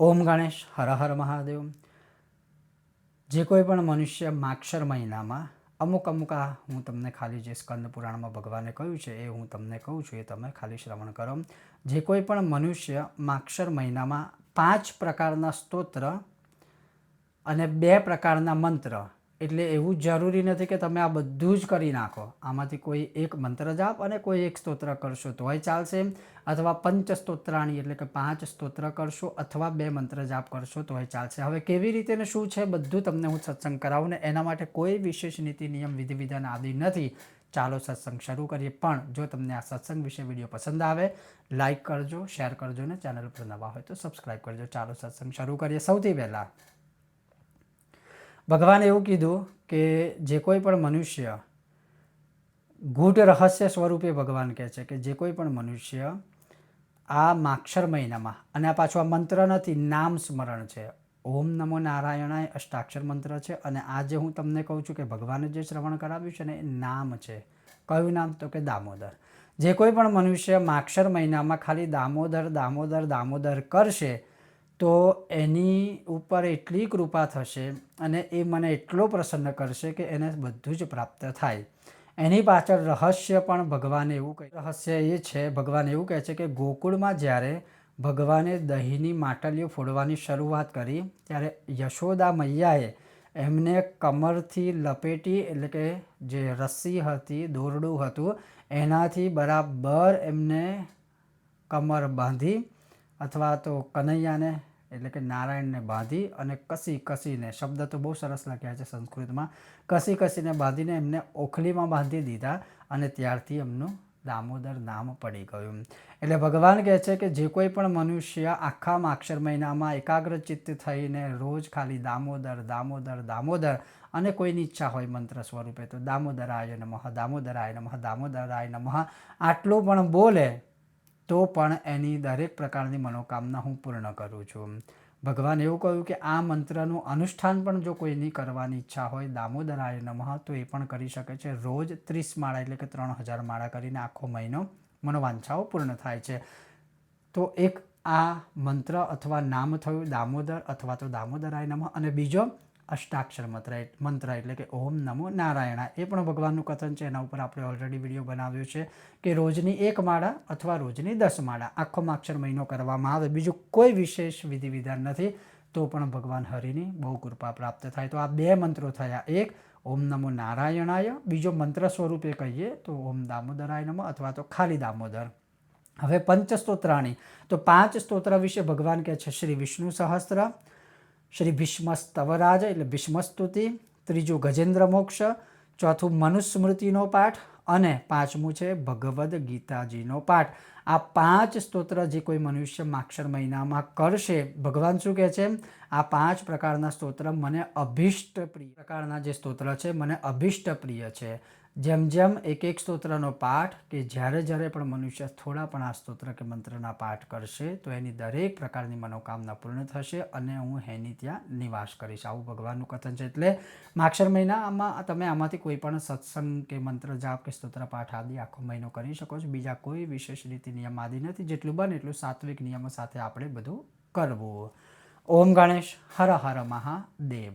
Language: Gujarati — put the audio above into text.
ઓમ ગણેશ, હર હર મહાદેવ. જે કોઈ પણ મનુષ્ય માક્ષર મહિનામાં અમુક અમુક આ હું તમને ખાલી જે સ્કંદ પુરાણમાં ભગવાને કહ્યું છે એ હું તમને કહું છું, એ તમે ખાલી શ્રવણ કરો. જે કોઈ પણ મનુષ્ય માક્ષર મહિનામાં પાંચ પ્રકારના સ્તોત્ર અને બે પ્રકારના મંત્ર એટલે એવું જરૂરી નથી કે તમે આ બધું જ કરી નાખો. આમાંથી કોઈ એક મંત્ર જાપ અને કોઈ એક સ્તોત્ર કરશો તોય ચાલશે. અથવા પંચ સ્તોત્રાણી એટલે કે પાંચ સ્તોત્ર કરશો અથવા બે મંત્ર જાપ કરશો તોય ચાલશે. હવે કેવી રીતે ને શું છે બધું તમને હું સત્સંગ કરાવું ને એના માટે કોઈ વિશેષ નીતિ, નિયમ, વિધિ, વિધાન આદિ નથી. ચાલો સત્સંગ શરૂ કરીએ. પણ જો તમને આ સત્સંગ વિશે વીડિયો પસંદ આવે લાઇક કરજો, શેર કરજો ને ચેનલ પર નવા હોય તો સબસ્ક્રાઈબ કરજો. ચાલો સત્સંગ શરૂ કરીએ. સૌથી પહેલાં ભગવાને એવું કીધું કે જે કોઈ પણ મનુષ્ય ગૂઢ રહસ્ય સ્વરૂપે ભગવાન કહે છે કે જે કોઈ પણ મનુષ્ય આ માક્ષર મહિનામાં, અને આ પાછું આ મંત્ર નથી, નામ સ્મરણ છે. ઓમ નમો નારાયણાય અષ્ટાક્ષર મંત્ર છે, અને આજે હું તમને કહું છું કે ભગવાને જે શ્રવણ કરાવ્યું છે ને એ નામ છે. કયું નામ? તો કે દામોદર. જે કોઈ પણ મનુષ્ય માક્ષર મહિનામાં ખાલી દામોદર દામોદર દામોદર કરશે તો એની ઉપર એટલી કૃપા થશે અને એ મને એટલો પ્રસન્ન કરશે કે એને બધું જ પ્રાપ્ત થાય. એની પાછળ રહસ્ય પણ ભગવાને એવું કહે રહસ્ય એ છે, ભગવાન એવું કહે છે કે ગોકુળમાં જ્યારે ભગવાને દહીંની માટલીઓ ફોડવાની શરૂઆત કરી, ત્યારે યશોદા મૈયાએ એમને કમરથી લપેટી એટલે કે જે રસ્સી હતી, દોરડું હતું, એનાથી બરાબર એમને કમર બાંધી અથવા તો કનૈયાને, એટલે કે નારાયણને બાંધી અને કસી કસીને, શબ્દ તો બહુ સરસ લખ્યા છે સંસ્કૃતમાં, કસી કસીને બાંધીને એમને ઓખલીમાં બાંધી દીધા અને ત્યારથી એમનું દામોદર નામ પડી ગયું. એટલે ભગવાન કહે છે કે જે કોઈ પણ મનુષ્ય આખા માક્ષર મહિનામાં એકાગ્રચિત્ત થઈને રોજ ખાલી દામોદર દામોદર દામોદર અને કોઈની ઈચ્છા હોય મંત્ર સ્વરૂપે, તો દામોદરાય નમઃ દામોદરાય નમઃ દામોદરાય નમઃ, આટલું પણ બોલે તો પણ એની દરેક પ્રકારની મનોકામના હું પૂર્ણ કરું છું. ભગવાન એવું કહ્યું કે આ મંત્રનું અનુષ્ઠાન પણ જો કોઈની કરવાની ઈચ્છા હોય દામોદરાય નમઃ, તો એ પણ કરી શકે છે. રોજ ત્રીસ માળા એટલે કે ત્રણ હજાર માળા કરીને આખો મહિનો મનોવાંછાઓ પૂર્ણ થાય છે. તો એક આ મંત્ર અથવા નામ થયું દામોદર અથવા તો દામોદરાય નમઃ અને બીજો અષ્ટાક્ષર મંત્ર મંત્ર એટલે કે ઓમ નમો નારાયણા. એ પણ ભગવાનનું કથન છે. એના ઉપર આપણે ઓલરેડી વીડિયો બનાવ્યો છે કે રોજની એક માળા અથવા રોજની દસ માળા આખો માક્ષર મહિનો કરવામાં આવે. બીજું કોઈ વિશેષ વિધિ વિધાન નથી, તો પણ ભગવાન હરિની બહુ કૃપા પ્રાપ્ત થાય. તો આ બે મંત્રો થયા. એક, ઓમ નમો નારાયણાય. બીજો મંત્ર સ્વરૂપે કહીએ, તો ઓમ દામોદરાય નમો અથવા તો ખાલી દામોદર. હવે પંચ સ્તોત્રાણી તો પાંચ સ્તોત્ર વિશે ભગવાન કહે છે. શ્રી વિષ્ણુ સહસ્ત્ર શ્રી ભીષ્મસ્તવરાજ એટલે ભીષ્મસ્તુતિ, ત્રીજું ગજેન્દ્ર મોક્ષ, ચોથું મનુસ્મૃતિનો પાઠ અને પાંચમું છે ભગવદ્ ગીતાજીનો પાઠ. આ પાંચ સ્તોત્ર જે કોઈ મનુષ્ય માક્ષર મહિનામાં કરશે, ભગવાન શું કહે છે? આ પાંચ પ્રકારના સ્તોત્ર મને અભિષ્ટ પ્રિય પ્રકારના જે સ્તોત્ર છે, મને અભિષ્ટ પ્રિય છે. જેમ જેમ એક એક સ્તોત્રનો પાઠ કે જ્યારે જ્યારે પણ મનુષ્ય થોડા પણ આ સ્તોત્ર કે મંત્રના પાઠ કરશે, તો એની દરેક પ્રકારની મનોકામના પૂર્ણ થશે અને હું એની ત્યાં નિવાસ કરીશ. આવું ભગવાનનું કથન છે. એટલે માક્ષર મહિનામાં તમે આમાંથી કોઈ પણ સત્સંગ કે મંત્ર, જાપ કે સ્તોત્ર, પાઠ આદિ આખો મહિનો કરી શકો છો. બીજા કોઈ વિશેષ રીતિ, નિયમ આદિ નથી. જેટલું બને એટલું સાત્વિક નિયમો સાથે આપણે બધું કરવું. ઓમ ગણેશ, હર હર મહાદેવ.